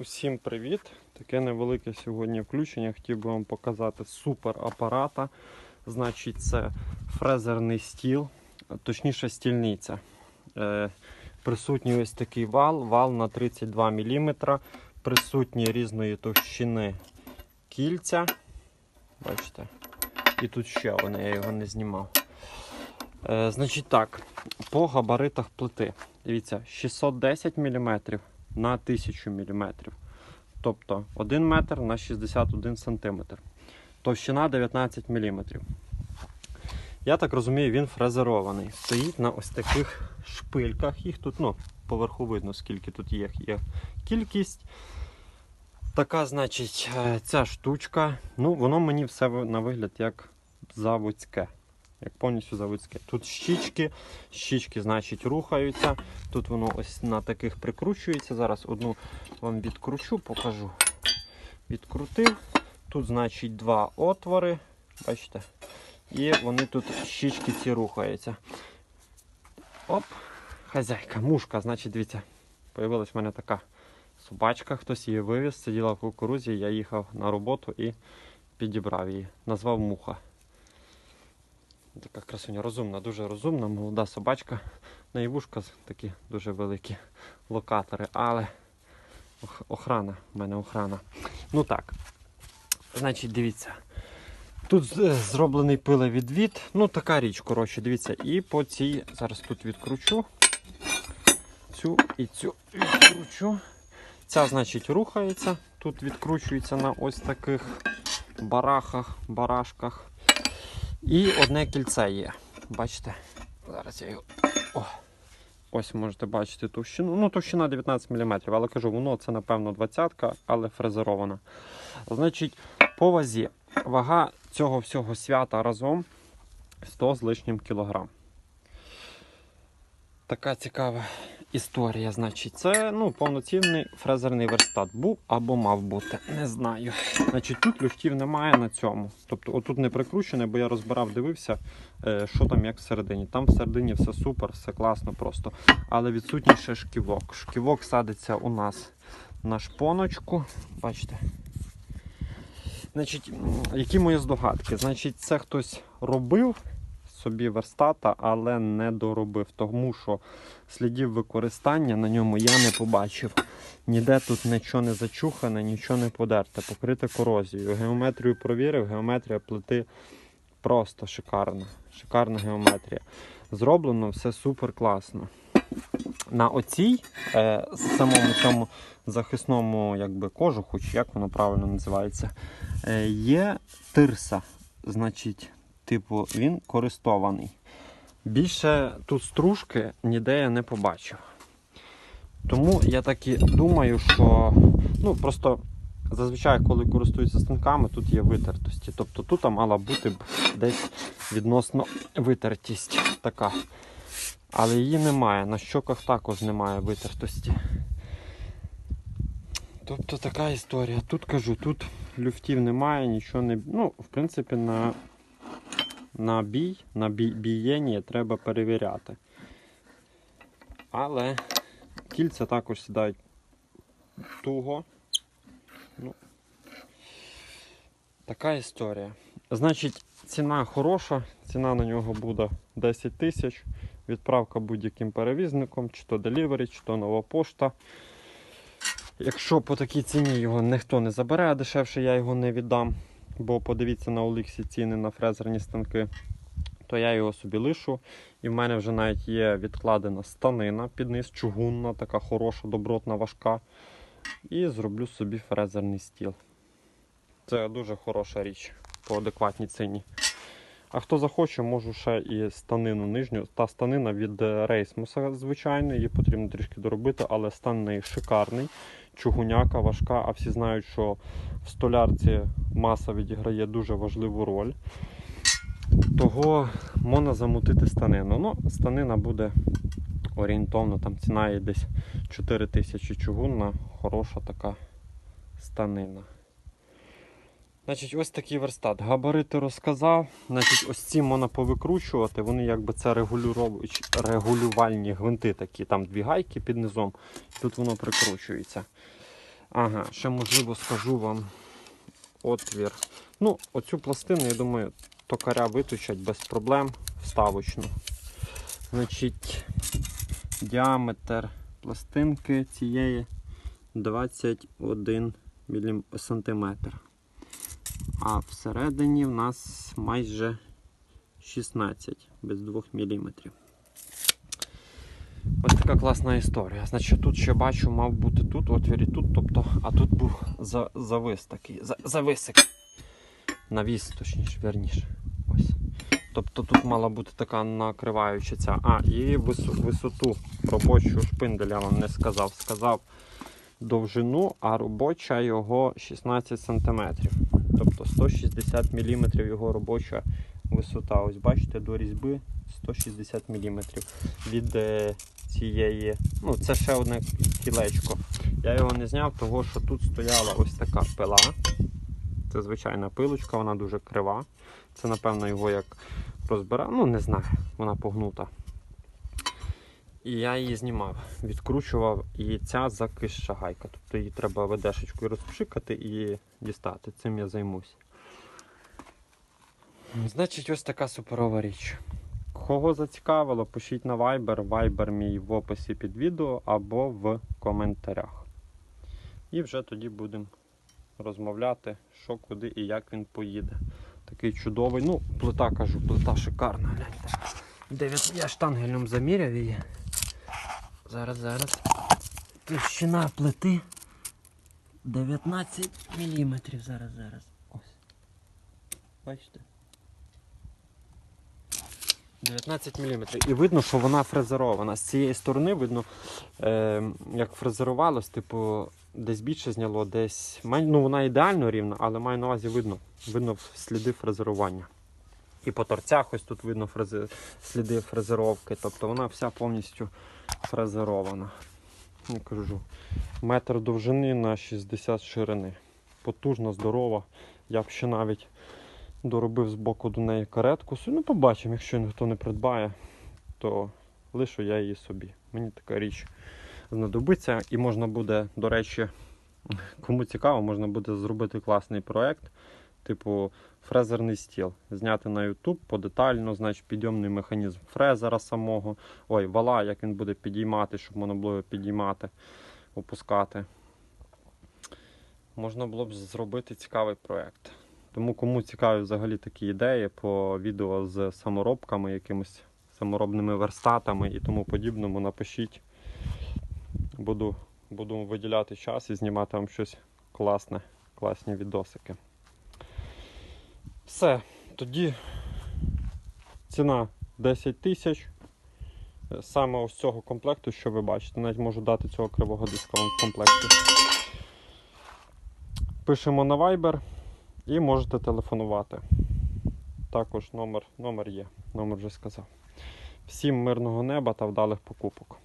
Усім привіт! Таке невелике сьогодні включення. Хотів би вам показати супер апарата. Значить, це фрезерний стіл, точніше стільниця. Е, присутній ось такий вал, вал на 32 мм, присутні різної товщини кільця. Бачите? І тут ще вони, я його не знімав. Е, значить так, по габаритах плити. Дивіться, 610 мм на 1000 мм. Тобто 1 метр на 61 см. Товщина 19 мм. Я так розумію, він фрезерований. Стоїть на ось таких шпильках. Їх тут ну, поверху видно, скільки тут є, є кількість. Така, значить, е, ця штучка. Ну, воно мені все на вигляд як заводське. Як повністю заводське. Тут щічки, щічки, значить, рухаються. Тут воно ось на таких прикручується. Зараз одну вам відкручу, покажу. Відкрутив. Тут, значить, два отвори. Бачите? І вони тут щічки ці рухаються. Оп, хазяйка, мушка, значить, дивіться, появилась в мене така собачка, хтось її вивіз, сиділа в кукурузі, я їхав на роботу і підібрав її. Назвав муха. Така красуня розумна, дуже розумна, молода собачка. На її такі дуже великі локатори, але охрана, в мене охрана. Ну так. Значить, дивіться. Тут зроблений пилевідвід. Ну, така річ, коротше, дивіться. І по цій, зараз тут відкручу. Цю і цю відкручу. Ця, значить, рухається. Тут відкручується на ось таких барахах, барашках. І одне кільце є. Бачите? Зараз я його. О. Ось можете бачити товщину. Ну, товщина 19 мм, але кажу, воно це, напевно, 20 але фрезерована. Значить, по вазі. Вага цього всього свята разом 100 з лишнім кілограм. Така цікава історія. Значить, це ну, повноцінний фрезерний верстат. Був або мав бути. Не знаю. Значить, тут люфтів немає на цьому. Тобто, отут не прикручене, бо я розбирав, дивився, е, що там як всередині. Там всередині все супер, все класно просто. Але відсутній ще шківок. Шківок садиться у нас на шпоночку. Бачите? Значить, які мої здогадки? Значить, це хтось робив собі верстата, але не доробив, тому що слідів використання на ньому я не побачив. Ніде тут нічого не зачухане, нічого не подерте, покрите корозією. Геометрію провірив, геометрія плити просто шикарна. Шикарна геометрія. Зроблено все супер класно. На оцій е, самому цьому захисному якби, кожуху, чи як воно правильно називається, е, є тирса. Значить, типу, він користований. Більше тут стружки ніде я не побачив. Тому я так і думаю, що ну, просто зазвичай, коли користуються станками, тут є витертості. Тобто тут мала бути десь відносно витертість така. Але її немає. На щоках також немає витертості. Тобто така історія. Тут кажу, тут люфтів немає, нічого не. Ну, в принципі, на, на бій, на бій, бієнні треба перевіряти. Але кільця також сідають туго. Ну, така історія. Значить, ціна хороша, ціна на нього буде 10 тисяч. Відправка будь-яким перевізником, чи то Delivery, чи то нова пошта. Якщо по такій ціні його ніхто не забере, а дешевше я його не віддам. Бо подивіться на Оліксі ціни на фрезерні станки, то я його собі лишу. І в мене вже навіть є відкладена станина під низ, чугунна, така хороша, добротна, важка. І зроблю собі фрезерний стіл. Це дуже хороша річ по адекватній ціні. А хто захоче, можу ще і станину нижню. Та станина від рейсмуса, звичайно, її потрібно трішки доробити, але стан неї шикарний, чугуняка, важка, а всі знають, що в столярці маса відіграє дуже важливу роль. Того можна замутити станину. Ну, станина буде орієнтовно, там ціна є десь 4 тисячі чугунна, хороша така станина. Значить, ось такий верстат. Габарити розказав. Значить, ось ці можна повикручувати. Вони якби це регулювальні гвинти такі. Там дві гайки під низом. Тут воно прикручується. Ага, ще можливо скажу вам отвір. Ну, оцю пластину, я думаю, токаря виточать без проблем вставочну. Значить, діаметр пластинки цієї 21 мілім- сантиметр. А всередині в нас майже 16 без 2 мм. Ось така класна історія. Значить, тут ще бачу, мав бути тут, отвір і тут, тобто, а тут був за, завис такий, за, зависик. Навіс, точніше, верніше. Ось. Тобто тут мала бути така накриваюча ця. А, і вису, висоту робочу шпинделя я вам не сказав. Сказав довжину, а робоча його 16 см. Тобто 160 мм його робоча висота. Ось бачите, до різьби 160 мм від е, цієї. Ну, це ще одне кілечко. Я його не зняв, тому що тут стояла ось така пила. Це звичайна пилочка, вона дуже крива. Це, напевно, його як розбирав. Ну, не знаю, вона погнута. І я її знімав, відкручував, і ця закисша гайка. Тобто її треба ведешечкою розпшикати і дістати. Цим я займусь. Значить, ось така суперова річ. Кого зацікавило, пишіть на Viber. Viber мій в описі під відео або в коментарях. І вже тоді будемо розмовляти, що, куди і як він поїде. Такий чудовий. Ну, плита кажу, плита шикарна. Гляньте. Дев'ять я штангелем заміряв її. Зараз, зараз. Товщина плити 19 мм. Зараз, зараз. Ось. Бачите? 19 мм. І видно, що вона фрезерована. З цієї сторони видно, е, як фрезерувалось, типу, десь більше зняло, десь. Ну, вона ідеально рівна, але маю на увазі видно. Видно сліди фрезерування. І по торцях ось тут видно фрези... сліди фрезеровки. Тобто вона вся повністю фрезерована. Я кажу, метр довжини на 60 ширини. Потужна, здорова. Я б ще навіть доробив з боку до неї каретку. Ну, побачимо, якщо ніхто не придбає, то лишу я її собі. Мені така річ знадобиться. І можна буде, до речі, кому цікаво, можна буде зробити класний проект, типу фрезерний стіл. Зняти на YouTube подетально, значить підйомний механізм фрезера самого. Ой, вала, як він буде підіймати, щоб можна було підіймати, опускати. Можна було б зробити цікавий проект. Тому кому цікаві взагалі такі ідеї по відео з саморобками, якимись саморобними верстатами і тому подібному, напишіть. Буду, буду виділяти час і знімати вам щось класне, класні відосики. Все, тоді ціна 10 тисяч. Саме ось цього комплекту, що ви бачите, навіть можу дати цього кривого диска вам в комплекті. Пишемо на Viber і можете телефонувати. Також номер, номер є, номер вже сказав. Всім мирного неба та вдалих покупок.